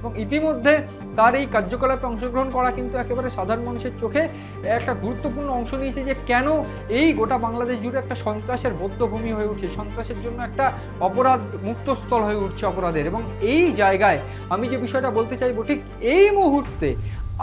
এবং ইতিমধ্যে তার এই কার্যকলাপে অংশগ্রহণ করা কিন্তু একেবারে সাধারণ মানুষের চোখে একটা গুরুত্বপূর্ণ অংশ নিয়েছে যে কেন এই গোটা বাংলাদেশ জুড়ে একটা সন্ত্রাসের বদ্ধভূমি হয়ে উঠছে, সন্ত্রাসের জন্য একটা অপরাধ মুক্তস্থল হয়ে উঠছে অপরাধের। এবং এই জায়গায় আমি যে বিষয়টা বলতে চাইব, ঠিক এই মুহূর্তে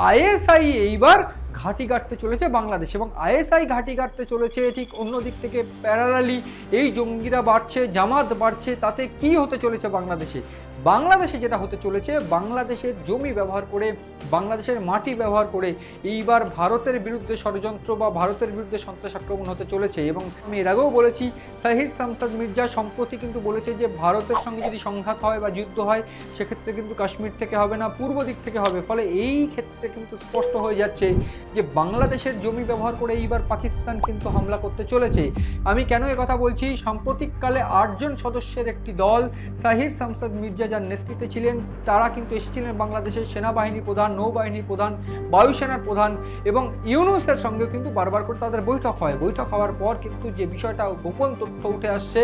আইএসআই এইবার ঘাঁটি গাড়তে চলেছে বাংলাদেশ এবং আইএসআই ঘাঁটি গাড়তে চলেছে ঠিক অন্য দিক থেকে প্যারালালি এই জঙ্গিরা বাড়ছে, জামাত বাড়ছে, তাতে কি হতে চলেছে বাংলাদেশে? বাংলাদেশে যেটা হতে চলেছে, বাংলাদেশের জমি ব্যবহার করে, বাংলাদেশের মাটি ব্যবহার করে এইবার ভারতের বিরুদ্ধে ষড়যন্ত্র বা ভারতের বিরুদ্ধে সন্ত্রাস আক্রমণ হতে চলেছে। এবং আমি এর আগেও বলেছি, সাহির সামসাদ মির্জা সম্প্রতি কিন্তু বলেছে যে, ভারতের সঙ্গে যদি সংঘাত হয় বা যুদ্ধ হয়, সেক্ষেত্রে কিন্তু কাশ্মীর থেকে হবে না, পূর্ব দিক থেকে হবে। ফলে এই ক্ষেত্রে কিন্তু স্পষ্ট হয়ে যাচ্ছে যে, বাংলাদেশের জমি ব্যবহার করে এইবার পাকিস্তান কিন্তু হামলা করতে চলেছে। আমি কেন কথা বলছি? সাম্প্রতিককালে আটজন সদস্যের একটি দল, সাহির সামসাদ মির্জা যার নেতৃত্বে ছিলেন, তারা কিন্তু এসেছিলেন বাংলাদেশের সেনাবাহিনী প্রধান, নৌবাহিনীর প্রধান, বায়ুসেনার প্রধান এবং ইউনুসের সঙ্গে কিন্তু বারবার করে তাদের বৈঠক হয়। বৈঠক হওয়ার পর কিন্তু যে বিষয়টা, গোপন তথ্য উঠে আসছে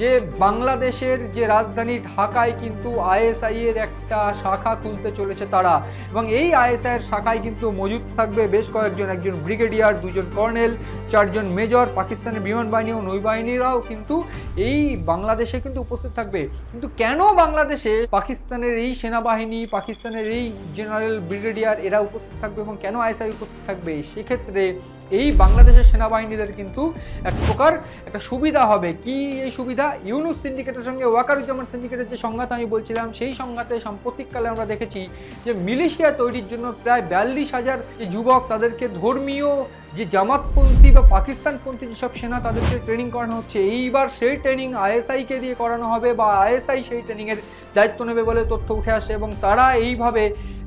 যে বাংলাদেশের যে রাজধানী ঢাকায় কিন্তু আইএসআই এর একটা শাখা খুলতে চলেছে তারা এবং এই আইএসআই এর শাখায় কিন্তু মজুদ থাকবে বেশ কয়েকজন, একজন ব্রিগেডিয়ার, দুজন কর্নেল, চারজন মেজর, পাকিস্তানের বিমান বাহিনী ও নৌবাহিনীরাও কিন্তু এই বাংলাদেশে কিন্তু উপস্থিত থাকবে। কিন্তু কেন বাংলাদেশে পাকিস্তানের এই সেনাবাহিনী পাকিস্তানের এই জেনারেল ব্রিগেডিয়ার এরা উপস্থিত থাকবে এবং কেন আইএসআই উপস্থিত থাকবে? সেক্ষেত্রে এই বাংলাদেশের সেনাবাহিনীদের কিন্তু এক প্রকার একটা সুবিধা হবে। কি এই সুবিধা? ইউনুস সিন্ডিকেটের সঙ্গে ওয়াকারুজ্জামান সিন্ডিকেটের যে সংঘাত আমি বলছিলাম, সেই সংঘাতে সাম্প্রতিককালে আমরা দেখেছি যে মিলিশিয়া তৈরির জন্য প্রায় বিয়াল্লিশ হাজার যে যুবক তাদেরকে ধর্মীয় যে জামাতপন্থী বা পাকিস্তানপন্থী যেসব সেনা তাদেরকে ট্রেনিং করানো হচ্ছে, এইবার সেই ট্রেনিং আইএসআইকে দিয়ে করানো হবে বা আইএসআই সেই ট্রেনিংয়ের দায়িত্ব নেবে বলে তথ্য উঠে আসে এবং তারা এইভাবে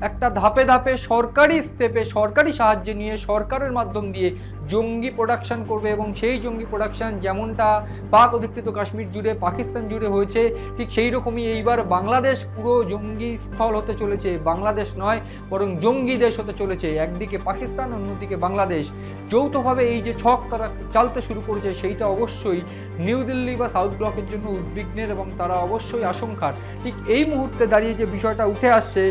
একটা ধাপে ধাপে সরকারি স্টেপে সরকারি সাহায্য নিয়ে সরকারের মাধ্যম দিয়ে জঙ্গি প্রোডাকশান করবে এবং সেই জঙ্গি প্রোডাকশন যেমনটা পাক অধিকৃত কাশ্মীর জুড়ে, পাকিস্তান জুড়ে হয়েছে, ঠিক সেই রকমই এইবার বাংলাদেশ পুরো জঙ্গি স্থল হতে চলেছে। বাংলাদেশ নয়, বরং জঙ্গি দেশ হতে চলেছে। একদিকে পাকিস্তান, অন্যদিকে বাংলাদেশ। যৌথভাবে এই যে ছক তারা চালতে শুরু করেছে, সেইটা অবশ্যই নিউ দিল্লি বা সাউথ ব্লকের জন্য উদ্বিগ্নের এবং তারা অবশ্যই আশঙ্কার। ঠিক এই মুহূর্তে দাঁড়িয়ে যে বিষয়টা উঠে আসছে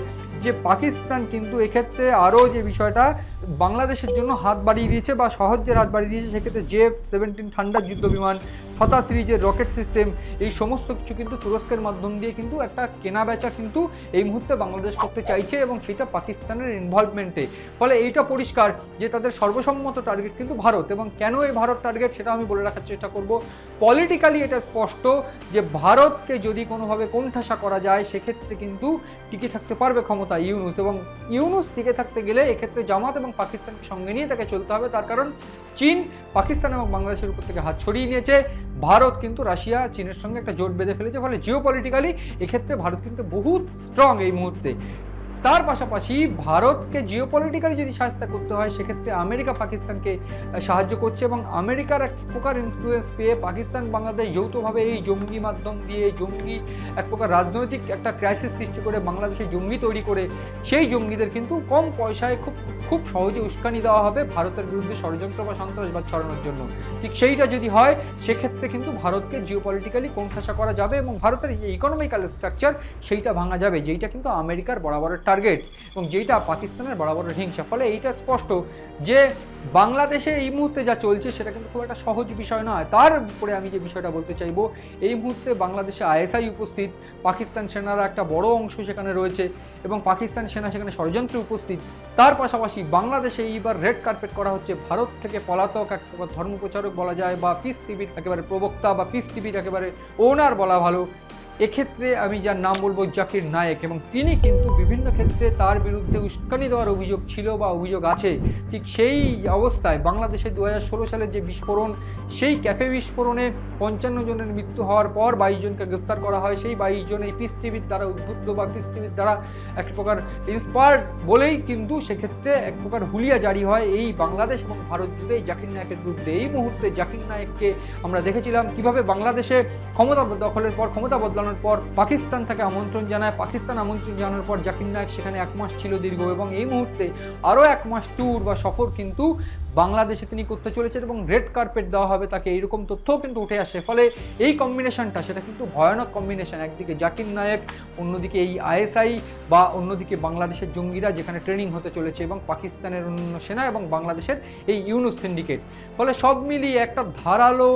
যে পাকিস্তান কিন্তু এক্ষেত্রে আরও যে বিষয়টা, বাংলাদেশের জন্য হাত বাড়িয়ে দিয়েছে বা সহজ যে হাত বাড়িয়ে দিয়েছে, সেক্ষেত্রে জেফ সেভেন্টিন ঠান্ডার যুদ্ধ বিমান, ফতা সিরিজের রকেট সিস্টেম, এই সমস্ত কিছু কিন্তু তুরস্কের মাধ্যম দিয়ে কিন্তু একটা কেনা বেচা কিন্তু এই মুহূর্তে বাংলাদেশ করতে চাইছে এবং সেটা পাকিস্তানের ইনভলভমেন্টে ফলে এইটা পরিষ্কার যে তাদের সর্বসম্মত টার্গেট কিন্তু ভারত এবং কেন এই ভারত টার্গেট সেটা আমি বলে রাখার চেষ্টা করব। পলিটিক্যালি এটা স্পষ্ট যে ভারতকে যদি কোনোভাবে কোণঠাসা করা যায়, সেক্ষেত্রে কিন্তু টিকে থাকতে পারবে ক্ষমতা ইউনুস এবং ইউনুস টিকে থাকতে গেলে এক্ষেত্রে জামাত এবং পাকিস্তানকে সঙ্গে নিয়ে তাকে চলতে হবে। তার কারণ চীন, পাকিস্তান এবং বাংলাদেশের উপর থেকে হাত ছড়িয়ে নিয়েছে। ভারত কিন্তু রাশিয়া, চীনের সঙ্গে একটা জোট বেঁধে ফেলেছে। ফলে জিও পলিটিক্যালি এক্ষেত্রে ভারত কিন্তু বহুত স্ট্রং এই মুহূর্তে। তার পাশাপাশি ভারতকে জিও পলিটিক্যালি যদি সাহায্য করতে হয়, সেক্ষেত্রে আমেরিকা পাকিস্তানকে সাহায্য করছে এবং আমেরিকার এক প্রকার ইনফ্লুয়েন্স পেয়ে পাকিস্তান বাংলাদেশ যৌথভাবে এই জঙ্গি মাধ্যম দিয়ে জঙ্গি এক প্রকার রাজনৈতিক একটা ক্রাইসিস সৃষ্টি করে, বাংলাদেশে জঙ্গি তৈরি করে, সেই জঙ্গিদের কিন্তু কম পয়সায় খুব খুব সহজে উস্কানি দেওয়া হবে ভারতের বিরুদ্ধে ষড়যন্ত্র বা সন্ত্রাসবাদ ছড়ানোর জন্য। ঠিক সেইটা যদি হয়, সেক্ষেত্রে কিন্তু ভারতকে জিও পলিটিক্যালি কোণঠাসা করা যাবে এবং ভারতের যে ইকোনমিক্যাল স্ট্রাকচার সেইটা ভাঙা যাবে, যেইটা কিন্তু আমেরিকার বরাবরের টার্গেট এবং যেইটা পাকিস্তানের বরাবরের হিংসা। ফলে এইটা স্পষ্ট যে বাংলাদেশে এই মুহূর্তে যা চলছে সেটা কিন্তু খুব একটা সহজ বিষয় নয়। তার উপরে আমি যে বিষয়টা বলতে চাইব, এই মুহূর্তে বাংলাদেশে আইএসআই উপস্থিত, পাকিস্তান সেনারা একটা বড় অংশ সেখানে রয়েছে এবং পাকিস্তান সেনা সেখানে ষড়যন্ত্রে উপস্থিত। তার পাশাপাশি বাংলাদেশে এইবার রেড কার্পেট করা হচ্ছে। ভারত থেকে পলাতক এক ধর্মপ্রচারক বলা যায় বা পিস টিভির একেবারে প্রবক্তা বা পিস টিভির একেবারে ওনার বলা ভালো। এক্ষেত্রে আমি যার নাম বলব জাকির নায়েক এবং তিনি কিন্তু বিভিন্ন ক্ষেত্রে তার বিরুদ্ধে উস্কানি দেওয়ার অভিযোগ ছিল বা অভিযোগ আছে। ঠিক সেই অবস্থায় বাংলাদেশে দু হাজার ষোলো সালের যে বিস্ফোরণ, সেই ক্যাফে বিস্ফোরণে পঞ্চান্ন জনের মৃত্যু হওয়ার পর বাইশ জনকে গ্রেফতার করা হয়। সেই বাইশ জন এই পিস টিভির দ্বারা উদ্বুদ্ধ বা পিস টিভির দ্বারা এক প্রকার ইন্সপায়ার্ড বলেই কিন্তু সেক্ষেত্রে এক প্রকার হুলিয়া জারি হয় এই বাংলাদেশ এবং ভারত জুড়ে এই জাকির নায়কের বিরুদ্ধে। এই মুহূর্তে জাকির নায়েককে আমরা দেখেছিলাম কীভাবে বাংলাদেশে ক্ষমতা দখলের পর ক্ষমতা বদলানোর পর পাকিস্তান তাকে আমন্ত্রণ জানায়। পাকিস্তান আমন্ত্রণ জানানোর পর জাকির নায়ক সেখানে এক মাস ছিল দীর্ঘ এবং এই মুহূর্তে আরও এক মাস ট্যুর বা সফর কিন্তু বাংলাদেশে তিনি করতে চলেছেন এবং রেড কার্পেট দেওয়া হবে তাকে, এইরকম তথ্যও কিন্তু উঠে আসে। ফলে এই কম্বিনেশনটা সেটা কিন্তু ভয়ানক কম্বিনেশন একদিকে জাকির নায়েক, অন্যদিকে এই আইএসআই বা অন্যদিকে বাংলাদেশের জঙ্গিরা যেখানে ট্রেনিং হতে চলেছে এবং পাকিস্তানের অন্যান্য সেনা এবং বাংলাদেশের এই ইউনুস সিন্ডিকেট ফলে সব মিলিয়ে একটা ধারালো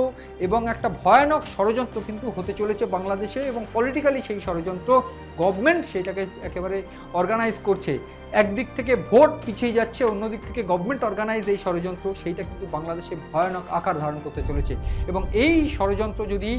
এবং একটা ভয়ানক ষড়যন্ত্র কিন্তু হতে চলেছে বাংলাদেশে এবং পলিটিক্যালি সেই ষড়যন্ত্র গভর্নমেন্ট সেটাকে একেবারে অর্গানাইজ করছে। একদিক থেকে ভোট পিছিয়ে যাচ্ছে, অন্যদিক থেকে গভর্নমেন্ট অর্গানাইজ এই ষড়যন্ত্র, সেইটা কিন্তু বাংলাদেশে ভয়ানক আকার ধারণ করতে চলেছে। এবং এই ষড়যন্ত্র যদি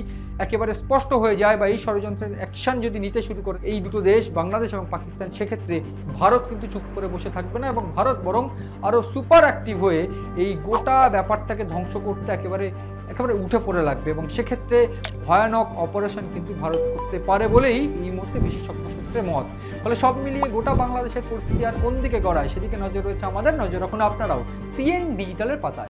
একেবারে স্পষ্ট হয়ে যায় বা এই ষড়যন্ত্রের অ্যাকশন যদি নিতে শুরু করে এই দুটো দেশ, বাংলাদেশ এবং পাকিস্তান, সেক্ষেত্রে ভারত কিন্তু চুপ করে বসে থাকবে না এবং ভারত বরং আরও সুপার অ্যাক্টিভ হয়ে এই গোটা ব্যাপারটাকে ধ্বংস করতে একেবারে একেবারে উঠে পড়ে লাগবে এবং সেক্ষেত্রে ভয়ানক অপারেশন কিন্তু ভারত করতে পারে বলেই এই মুহূর্তে বিশেষজ্ঞ সূত্রে মত। ফলে সব মিলিয়ে গোটা বাংলাদেশের পরিস্থিতি আর কোন দিকে গড়ায় সেদিকে নজর রয়েছে আমাদের। নজর রাখুন আপনারাও সিএন ডিজিটালের পাতায়।